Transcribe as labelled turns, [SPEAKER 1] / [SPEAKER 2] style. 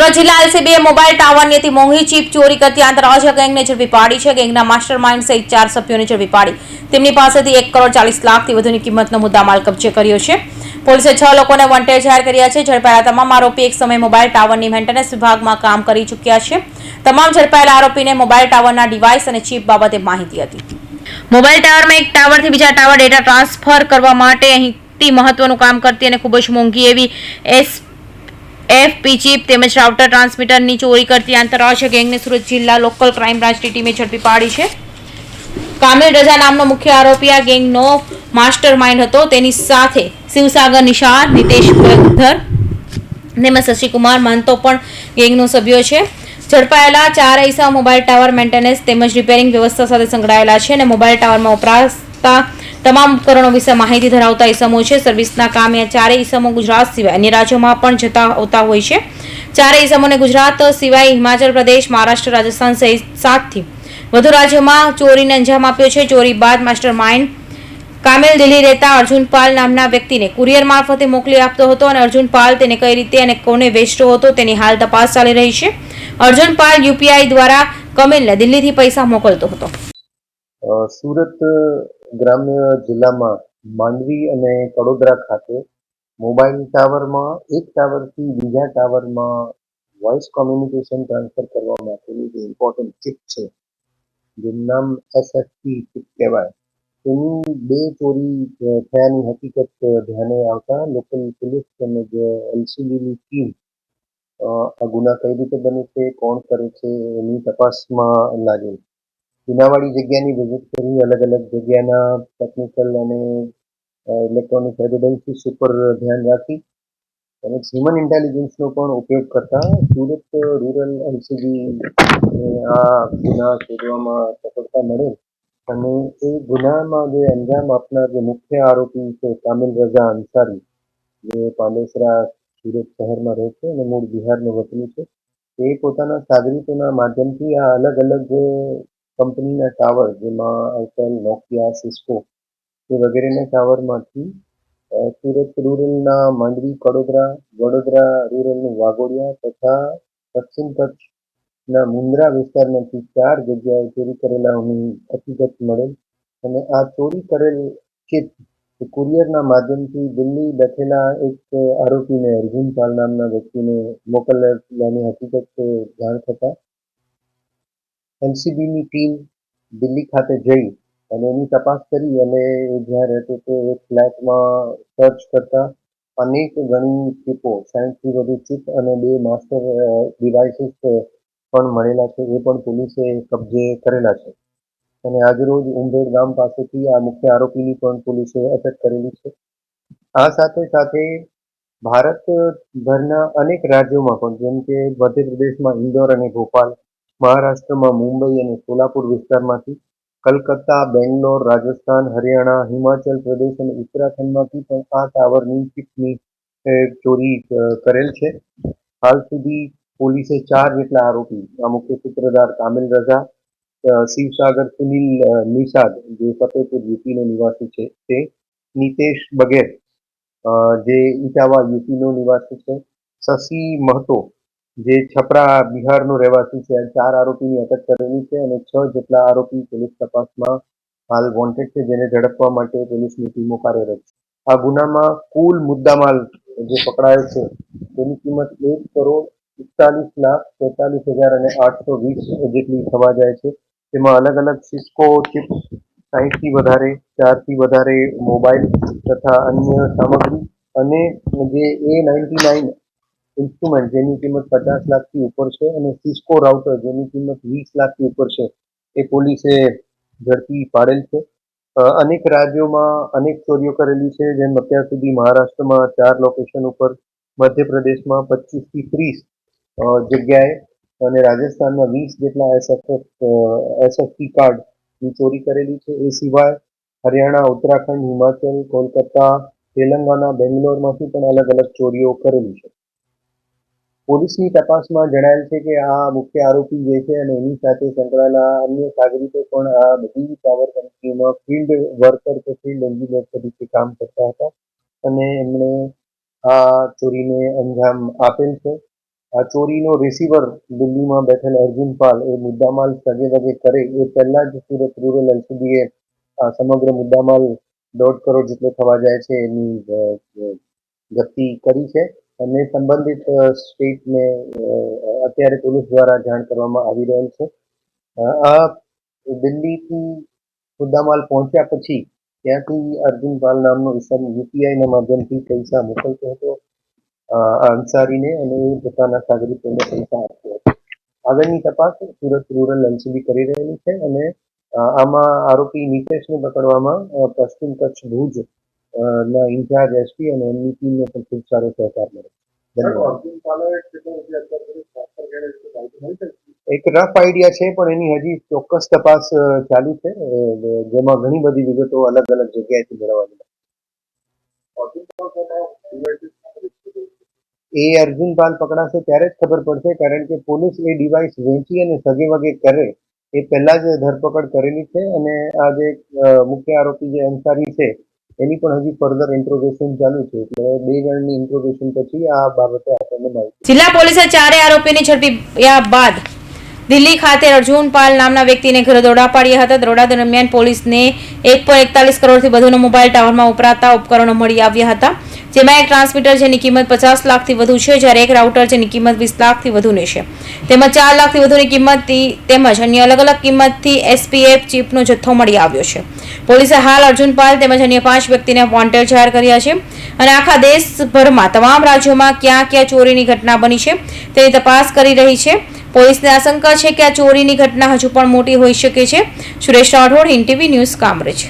[SPEAKER 1] સુરત જિલ્લા એલસીબીએ મોબાઈલ ટાવરની અતિ મોંઘી ચીપ ચોરી કરતી આંતરરાજ્ય ગેંગને ઝડપી પાડી છે. ગેંગના માસ્ટર માઇન્ડ સહિત ચાર સભ્યોને ઝડપી પાડી. તેમની પાસેથી એક કરોડ ચાલીસ લાખથી વધુની કિંમતનો મુદ્દામાલ કબજે કર્યો છે. પોલીસે છ લોકોને વોન્ટેડ જાહેર કર્યા છે. ઝડપાયેલા તમામ આરોપી એક સમયે મોબાઈલ ટાવરની મેન્ટેનન્સ વિભાગમાં કામ કરી ચૂક્યા છે. તમામ ઝડપાયેલા આરોપીને મોબાઈલ ટાવરના ડિવાઇસ અને ચીપ બાબતે માહિતી હતી. મોબાઈલ ટાવરમાં એક ટાવરથી બીજા ટાવર ડેટા ટ્રાન્સફર કરવા માટે અહીંથી મહત્વનું કામ કરતી અને ખૂબ જ મોંઘી એવી એસ એફપી ચીપ તેમજ રાઉટર ટ્રાન્સમીટરની ચોરી કરતી આંતરરાષ્ટ્રીય ગેંગને સુરત જિલ્લા લોકલ ક્રાઇમ બ્રાન્ચની ટીમે ઝડપી પાડી છે. કામિલ રજા નામનો મુખ્ય આરોપી આ ગેંગનો માસ્ટર માઇન્ડ હતો. તેની સાથે શિવસાગર નિશાળ, નિતેશ ગદ્ધર તેમજ શશિકુમાર મહંતો પણ ગેંગનો સભ્યો છે. ઝડપાયેલા ચાર ઐસા મોબાઈલ ટાવર મેન્ટેનન્સ તેમજ રિપેરિંગ વ્યવસ્થા સાથે સંકળાયેલા છે અને મોબાઈલ ટાવરમાં વપરાતા તમામ ઉપકરણો વિશે માહિતી ધરાવતા ઈસમો છે. સર્વિસના કામે ચારેય ઈસમો ગુજરાત સિવાય અન્ય રાજ્યોમાં પણ જતા આવતા હોય છે. ચારેય ઈસમોને ગુજરાત સિવાય હિમાચલ પ્રદેશ, મહારાષ્ટ્ર, રાજસ્થાન સહિત સાતથી વધુ રાજ્યોમાં ચોરીને અંજામ આપ્યો છે. ચોરી બાદ માસ્ટર માઇન્ડ કામિલ દિલ્હી રહેતા અર્જુન પાલ નામના વ્યક્તિને કુરિયર મારફતે મોકલી આપતો હતો અને અર્જુન પાલ તેને કઈ રીતે અને કોને વેચતો હતો તેની હાલ તપાસ ચાલી રહી છે. અર્જુન પાલ યુપીઆઈ દ્વારા કમેલને દિલ્હીથી પૈસા મોકલતો હતો.
[SPEAKER 2] સુરત ગ્રામ્ય જિલ્લામાં માંડવી અને કડોદરા ખાતે મોબાઈલ ટાવરમાં, એક ટાવરથી બીજા ટાવરમાં વોઇસ કોમ્યુનિકેશન ટ્રાન્સફર કરવા માટેની જે ઇમ્પોર્ટન્ટ ચિપ છે, જેનું નામ એસએફટી ચિપ કહેવાય. તેની બે ચોરી થયાની હકીકત ધ્યાને આવતા લોકલ પોલીસ તેમજ એલસીબીની ટીમ આ ગુના કઈ રીતે બને છે, કોણ કરે છે, એની તપાસમાં લાગેલ ચુનાવાડી જગ્યાની વિઝિટ કરી અલગ અલગ જગ્યાના ટેકનિકલ અને ઇલેક્ટ્રોનિક એવિડન્સીસ ઉપર ધ્યાન રાખી અને હ્યુમન ઇન્ટેલિજન્સનો પણ ઉપયોગ કરતા સુરત રૂરલ એલસીબી આ ગુના શોધવામાં સફળતા મળે અને એ ગુનામાં જે અંજામ આપનાર જે મુખ્ય આરોપી છે કામિલ રઝા અંસારી, જે પાલેસરા સુરત શહેરમાં રહે છે અને મૂળ બિહારનો વતની છે એ પોતાના સાગરીતોના માધ્યમથી આ અલગ અલગ કંપનીના ટાવર, જેમાં આઈટેલ નોકિયા, સિસ્કો એ વગેરેના ટાવરમાંથી સુરત રૂરલના માંડવી કડોદરા વડોદરા રૂરલનું વાઘોડિયા તથા પશ્ચિમ કચ્છના મુન્દ્રા વિસ્તારમાંથી ચાર જગ્યાએ ચોરી કરેલાઓની હકીકત મળેલ અને આ ચોરી કરેલ ચિપ કુરિયરના માધ્યમથી દિલ્હી બેઠેલા એક આરોપીને અર્જુન પાલ નામના વ્યક્તિને મોકલવાની હકીકત જાણ થતા એલસીબીની ટીમ દિલ્હી ખાતે જઈ અને એની તપાસ કરી અને એ જ્યાં રહેતો હતો એ ફ્લેટમાં સર્ચ કરતા અનેક ઘણી ચીપો સાયન્સથી વધુ ચીપ અને બે માસ્ટર ડિવાઇસીસ પણ મળેલા છે, એ પણ પોલીસે કબજે કરેલા છે. અને આજરોજ ઉંભેર ગામ પાસેથી આ મુખ્ય આરોપીની પણ પોલીસે અટક કરેલી છે. આ સાથે સાથે ભારતભરના અનેક રાજ્યોમાં પણ, જેમ કે મધ્યપ્રદેશમાં ઇન્દોર અને ભોપાલ મહારાષ્ટ્રમાં મુંબઈ અને સોલાપુર વિસ્તારમાંથી કલકત્તા, બેંગ્લોર, રાજસ્થાન, હરિયાણા, હિમાચલ પ્રદેશ અને ઉત્તરાખંડમાંથી પણ આ ટાવરની ચીપની ચોરી કરેલ છે. હાલ સુધી પોલીસે ચાર જેટલા આરોપી, આ મુખ્ય સૂત્રધાર કામિલ રઝા શિવસાગર સુનિલ નિષાદ, જે ફતેપુર યુપીનો નિવાસી છે, તે નિતેશ બગેર જે ઇટાવા યુપીનો નિવાસી છે. શશી મહતો જે છપરા બિહારનો રહેવાસી છે ચાર આરોપીની અટક કરેલી છે અને છ જેટલા આરોપી પોલીસ તપાસમાં હાલ વોન્ટેડ છે, જેને ઝડપવા માટે પોલીસની ટીમો કાર્યરત છે. આ ગુનામાં કુલ મુદ્દામાલ જે પકડાયો છે, તેની કિંમત એક કરોડ એકતાલીસ લાખ તેતાલીસ હજાર અને આઠસો વીસ જેટલી થવા જાય છે. તેમાં અલગ અલગ સિસ્કો ચિપ સાહીઠથી વધારે, ચારથી વધારે મોબાઈલ તથા અન્ય સામગ્રી અને જે એ નાઇન્ટી નાઇન ઇન્સ્ટ્રુમેન્ટ જેની કિંમત પચાસ લાખથી ઉપર છે અને સિસ્કો રાઉટર જેની કિંમત વીસ લાખથી ઉપર છે, એ પોલીસે ઝડપી પાડેલ છે. અનેક રાજ્યોમાં અનેક ચોરીઓ કરેલી છે, જેમ અત્યાર સુધી મહારાષ્ટ્રમાં ચાર લોકેશન ઉપર, મધ્યપ્રદેશમાં પચીસથી ત્રીસ જગ્યાએ અને રાજસ્થાનમાં વીસ જેટલા એસએફએફ એસએફટી કાર્ડની ચોરી કરેલી છે. એ સિવાય હરિયાણા, ઉત્તરાખંડ, હિમાચલ, કોલકાતા તેલંગાણા બેંગ્લોરમાંથી પણ અલગ અલગ ચોરીઓ કરેલી છે. પોલીસની તપાસમાં જણાયેલ છે કે આ મુખ્ય આરોપી જે છે અને એની સાથે સંકળાયેલા અન્ય સાગરીતો પણ આ બધી પાવર કંપનીમાં ફિલ્ડ વર્કર કે ફિલ્ડ એન્જિનિયર તરીકે કામ કરતા હતા અને એમણે આ ચોરીને અંજામ આપેલ છે. આ ચોરીનો રિસીવર દિલ્હીમાં બેઠેલ અર્જુન પાલ એ મુદ્દામાલ સગે વગે કરે એ પહેલા જ સુરત રૂરલ એલસીબીએ સમગ્ર મુદ્દામાલ દોઢ કરોડ જેટલો થવા જાય છે એની જપ્તી કરી છે. અને સંબંધિત સ્ટેટને અત્યારે પોલીસ દ્વારા જાણ કરવામાં આવી રહેલ છે. આ દિલ્હીથી મુદ્દામાલ પહોંચ્યા પછી ત્યાંથી અર્જુન પાલ નામનો ઇસમ યુપીઆઈના માધ્યમથી પૈસા મોકલતો હતો અંસારીને અને એ પોતાના સાગરીતોને પૈસા આપતો હતો. આગળની તપાસ સુરત રૂરલ એનસીબી કરી રહેલી છે અને આમાં આરોપી નિતેશને પકડવામાં પશ્ચિમ કચ્છ ભુજ ના ઇન્ચાર્જ એસપી અને એમની ટીમને પણ ખૂબ સારો સહકાર મળ્યો. એક રફ આઈડિયા છે પણ એની હજી ચોક્કસ તપાસ ચાલુ છે. જેમાં ઘણી બધી વિગતો અલગ અલગ જગ્યાએથી મેળવવાની એ અર્જુન પાલ પકડાશે ત્યારે જ ખબર પડશે કારણ કે પોલીસ એ ડિવાઇસ વેચી અને સગે વગે કરે એ પહેલા જ ધરપકડ કરેલી છે. અને આ જે મુખ્ય આરોપી જે અંસારી છે એની પણ હજી ફર્ધર ઇન્ટ્રોગેશન ચાલુ છે. એટલે બે જણની ઇન્ટ્રોગેશન પછી આ બાબતે આપણને માહિતી.
[SPEAKER 1] જિલ્લા પોલીસે ચારે આરોપીને ઝડપી બાદ દિલ્હી ખાતે અર્જુન પાલ નામના વ્યક્તિને ઘરે દોડા પાડ્યા હતા. દોડા દરમિયાન પોલીસને એક પોઈન્ટ એકતાલીસ કરોડથી વધુનો મોબાઈલ ટાવરમાં ઉપરાતા ઉપકરણો મળી આવ્યા હતા. જેમાં એક ટ્રાન્સમીટર જેની કિંમત પચાસ લાખથી વધુ છે, જ્યારે એક રાઉટર જેની કિંમત વીસ લાખથી વધુની છે. તેમાં ચાર લાખથી વધુની કિંમતથી તેમજ અન્ય અલગ અલગ કિંમતથી એસપીએફ ચીપનો જથ્થો મળી આવ્યો છે. પોલીસે હાલ અર્જુન પાલ તેમજ અન્ય પાંચ વ્યક્તિને વોન્ટેડ જાહેર કર્યા છે અને આખા દેશભરમાં તમામ રાજ્યોમાં ક્યાં ક્યાં ચોરીની ઘટના બની છે તેની તપાસ કરી રહી છે. પોલીસને આશંકા છે કે આ ચોરીની ઘટના હજુ પણ મોટી હોઈ શકે છે. સુરેશ રાઠોડ ઇન્ટીવી ટીવી ન્યૂઝ, કામરેજ.